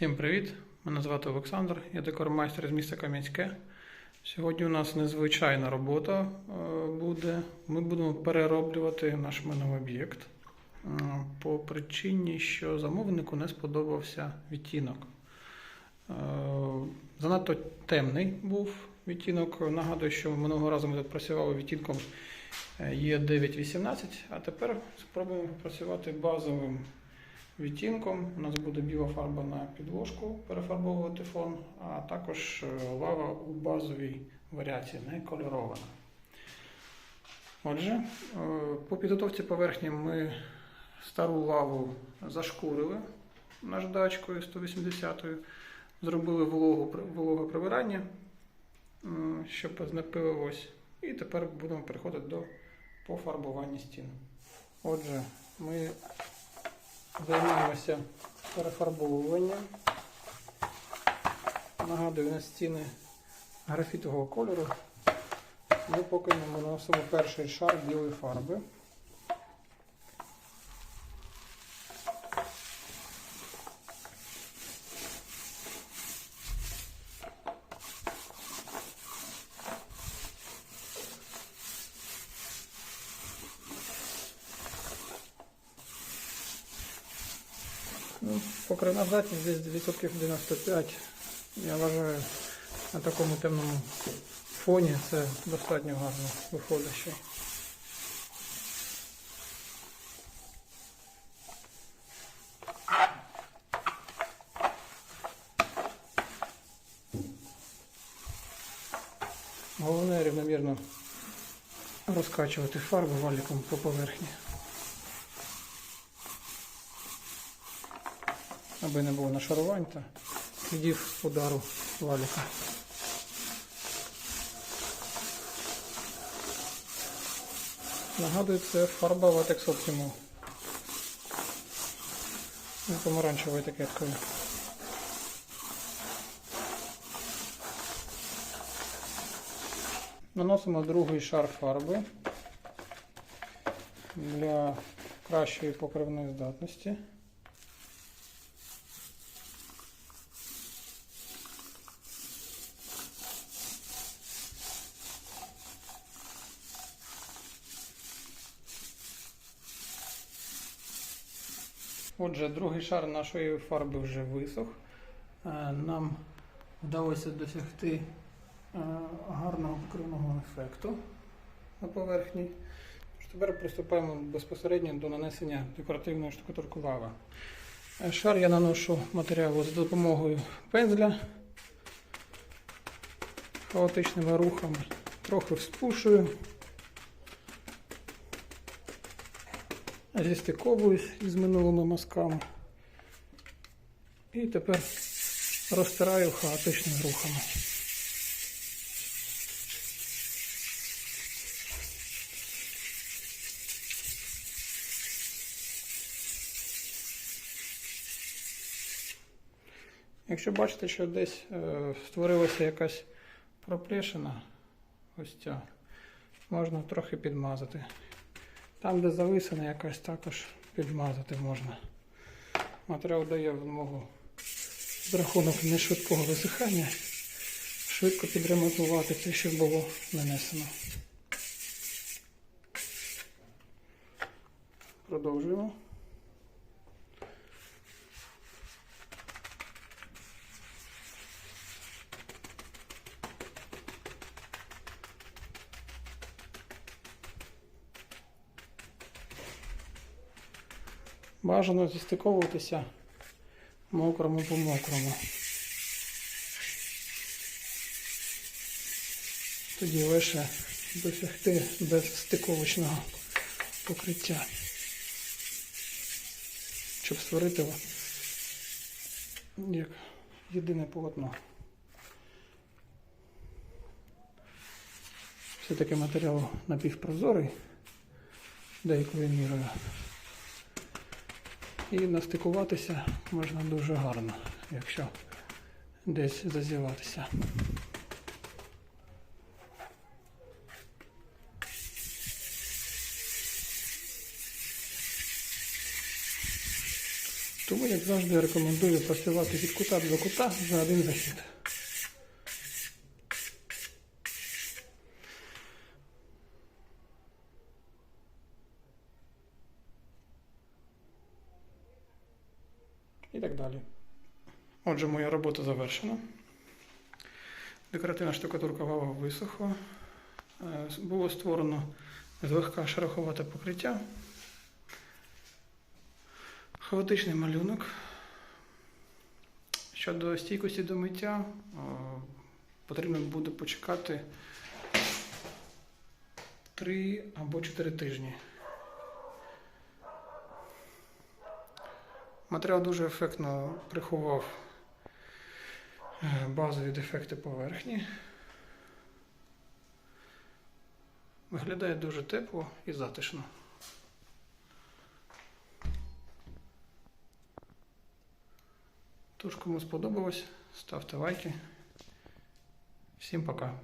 Всім привіт! Мене звати Олександр, я декормайстер з міста Кам'янське. Сьогодні у нас незвичайна робота е, буде. Ми будемо перероблювати наш минулий об'єкт е, по причині, що замовнику не сподобався відтінок. Е, Занадто темний був відтінок. Нагадую, що минулого разу ми тут працювали відтінком е, Е918, а тепер спробуємо працювати базовим відтінком. У нас буде біла фарба на підложку перефарбовувати фон, а також е, лава у базовій варіації, не кольорована. Отже, е, по підготовці поверхні ми стару лаву зашкурили наждачкою 180 зробили вологу, вологе прибирання, щоб знепилилось. І тепер будемо переходити до пофарбування стін. Отже, ми Займаємося перефарбовуванням. Нагадую, на стіни графітового кольору. Ми поки не наносимо перший шар білої фарби. Ну, покривна здатність десь відсотків 95. Я вважаю, на такому темному фоні це достатньо гарно виходить ще. Головне рівномірно розкачувати фарбу валіком по поверхні. Аби не було нашарувань та слідів удару валіка. Нагадую, це фарба Latex Optimal. Не помаранчевою етикеткою. Наносимо другий шар фарби для кращої покривної здатності. Отже, другий шар нашої фарби вже висох. Е, Нам вдалося досягти е, гарного покривного ефекту на поверхні. Тепер приступаємо безпосередньо до нанесення декоративної штукатурки лава. Е, Шар я наношу матеріалу за допомогою пензля хаотичними рухами, трохи вспушую. Зістиковуюсь із минулими мазками. І тепер розтираю хаотичними рухами. Якщо бачите, що десь е, створилася якась проплешина, ось ця, можна трохи підмазати. Там, де зависане, якось також підмазати можна. Матеріал дає вимогу з рахунок нешвидкого висихання, швидко підремонтувати те, що було нанесено. Продовжуємо. Бажано зістиковуватися мокрому по мокрому. Тоді лише досягти безстиковочного покриття, щоб створити як єдине полотно. Все-таки матеріал напівпрозорий деякою мірою. І настикуватися можна дуже гарно, якщо десь зазіватися. Тому, як завжди, рекомендую працювати від кута до кута за один захід. І так далі. Отже, моя робота завершена. Декоративна штукатурка вава висохла. Е, Було створено злегка шероховате покриття. Хаотичний малюнок. Щодо стійкості до миття, е, потрібно буде почекати 3 або 4 тижні. Матеріал дуже ефектно приховав е, базові дефекти поверхні. Виглядає дуже тепло і затишно. Тож, кому сподобалось, ставте лайки. Всім пока.